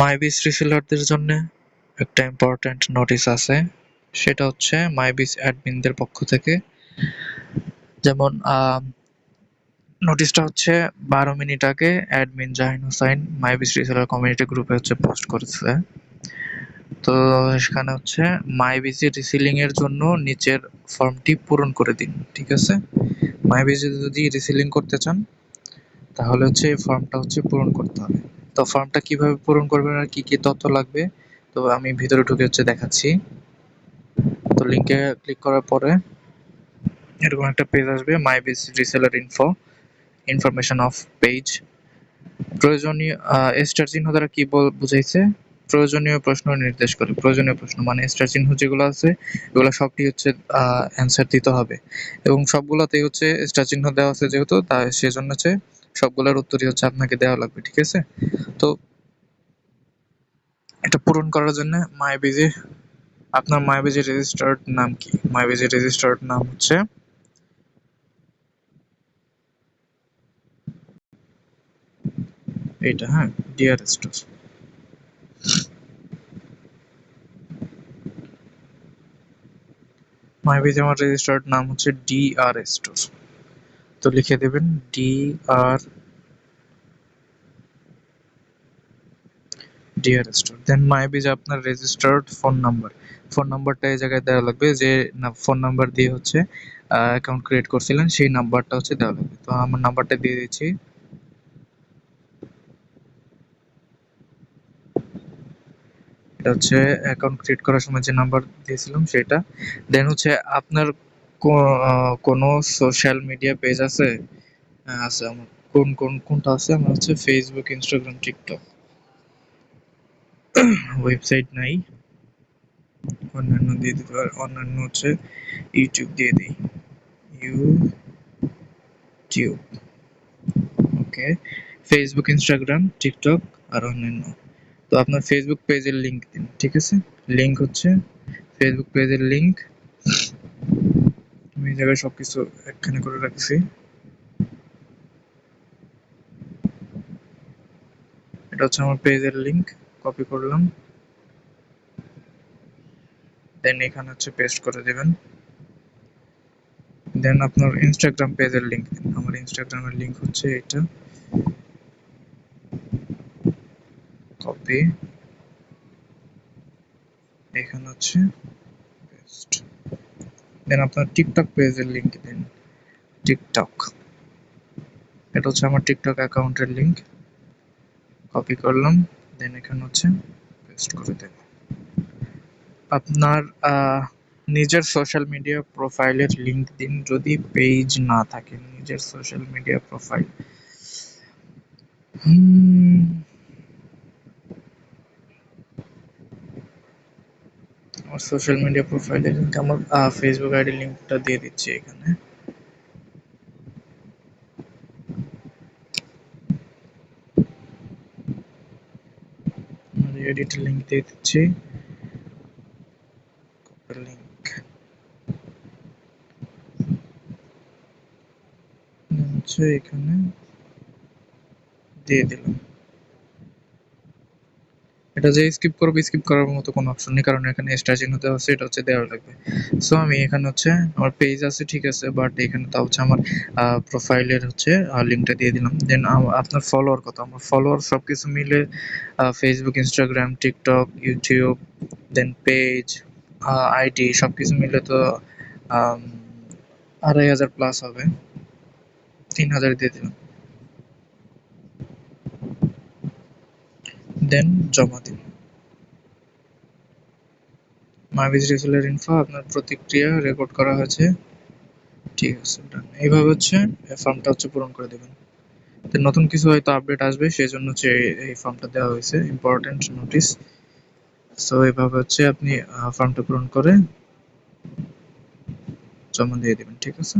মাইবিস রিসেলারদের জন্য একটা important notice আছে। সেটা হচ্ছে মাইবিস অ্যাডমিনদের পক্ষ থেকে। যেমন নোটিশটা হচ্ছে বারো মিনিট আগে admin Jahin Hussain মাইবিস reseller community গ্রুপে হচ্ছে পোস্ট করেছে। তো সেখানে হচ্ছে মাইবিসি রিসিলিং এর জন্য নিচের ফর্মটি পূরণ করে দিন, ঠিক আছে? মাইবিসি যদি রিসিলিং করতে চান, তাহলে হচ্ছে এই ফর্মটা হচ্ছে পূরণ করতে হবে। তো ফর্মটা কীভাবে পূরণ করবেন আর কি কি তথ্য লাগবে? তো আমি ভিতরে ঢুকে হচ্ছে দেখাচ্ছি। তো লিংকে ক্লিক করার পরে এরকম একটা পেজ আসবে my biz reseller info information of page প্রয়োজনীয় স্টার চিহ্ন দ্বারা কি বুঝাইছে? প্রয়োজনীয় প্রশ্ন নির্দেশ করে। প্রয়োজনীয় প্রশ্ন মানে স্টার চিহ্ন যেগুলো আছে, এগুলো সবটি হচ্ছে অ্যান্সার দিতে হবে। এবং সবগুলোতেই হচ্ছে স্টার চিহ্ন দেওয়া আছে যেহেতু, তা সেজন্য হচ্ছে সবগুলোর উত্তরই হচ্ছে আপনাকে দেওয়া লাগবে, ঠিক আছে? তো এটা পূরণ করার জন্য মাই বিজি আপনার মাই বিজি রেজিস্টার্ড নাম কি? মাই বিজি রেজিস্টার্ড নাম হচ্ছে এটা হ্যাঁ ডিয়ার স্টোর মাই বিজি আমার রেজিস্টার্ড নাম হচ্ছে ডিআর স্টোর তো লিখে দেবেন ডিআর ডিয়ার স্টোর দেন মাইবিজ আপনার রেজিস্টার্ড ফোন নাম্বার ফোন নাম্বারটা এই জায়গায় দেওয়া লাগবে যে ফোন নাম্বার দিয়ে হচ্ছে অ্যাকাউন্ট ক্রিয়েট করছিলেন, সেই নাম্বারটা হচ্ছে দেওয়া লাগবে। তো আমার নাম্বারটা দিয়ে দিচ্ছি। এটা হচ্ছে অ্যাকাউন্ট ক্রিয়েট করার সময় যে নাম্বার দিয়েছিলাম, সেটা। দেন হচ্ছে আপনার কোনো সোশ্যাল মিডিয়া পেজ আছে? আছে আমার। কোন কোন, কোনটা আছে? আমার হচ্ছে ফেসবুক ইনস্টাগ্রাম টিকটক ওয়েবসাইট নাই। অন্যান্য দিয়ে দিতে পারে অন্যান্য হচ্ছে ইউটিউব দিয়ে দিই। YouTube okay Facebook Instagram TikTok আর অন্যান্য। তো আপনার ফেসবুক পেজের লিঙ্ক দিন, ঠিক আছে? লিঙ্ক হচ্ছে ফেসবুক পেজের লিংক আমি এই জায়গায় সবকিছু একখানে করে রাখছি। এটা হচ্ছে আমার পেজের লিংক কপি করলাম। দেন এখানে হচ্ছে পেস্ট করে দেবেন। দেন আপনার ইনস্টাগ্রাম পেজের দিন আমার ইনস্টাগ্রামের লিংক হচ্ছে এটা। কপি এখানে হচ্ছে পেস্ট দেন আপনার টিকটক পেজের লিংক দিন। টিকটক এটা হচ্ছে আমার টিকটক অ্যাকাউন্টের লিংক কপি করলাম। দেন এখানে হচ্ছে পেস্ট করে দেব। আপনার নিজের সোশ্যাল মিডিয়া প্রোফাইলের লিংক দিন। যদি পেজ না থাকে, নিজের সোশ্যাল মিডিয়া প্রোফাইল আমার সোশ্যাল মিডিয়া প্রোফাইলের লিংক আমার ফেসবুক আইডি লিংকটা দিয়ে দিচ্ছি এখানে। এডিট লিংক দিয়ে দিচ্ছি। লিংক হচ্ছে এখানে। দিয়ে দিলাম। এটা যে স্কিপ করব স্কিপ করার মতো কোনো অপশন নেই, কারণ এখানে স্টার চিহ্ন দেওয়া আছে, এটা হচ্ছে দেওয়া লাগবে। সো আমি এখানে হচ্ছে আমার পেজ আছে, ঠিক আছে বাট এখানে তা হচ্ছে আমার প্রোফাইলের হচ্ছে লিঙ্কটা দিয়ে দিলাম। দেন আপনার ফলোয়ার কত? আমার ফলোয়ার সব কিছু মিলে ফেসবুক ইনস্টাগ্রাম টিকটক ইউটিউব দেন পেজ আইডি সব কিছু মিলে তো আড়াই হাজার প্লাস হবে। তিন হাজার দিয়ে দিলাম। দেন, জমা দিন। মাইভিজ রেসুলার ইনফো আপনার প্রতিক্রিয়া রেকর্ড করা হয়েছে। ঠিক আছে ডান এইভাবে হচ্ছে ফর্মটা হচ্ছে পূরণ করে দেবেন। নতুন কিছু হয়তো আপডেট আসবে সেই জন্য হচ্ছে এই ফর্মটা দেওয়া হয়েছে ইম্পর্টেন্ট নোটিস সো এইভাবে হচ্ছে আপনি ফর্মটা পূরণ করে জমা দিয়ে দেবেন, ঠিক আছে?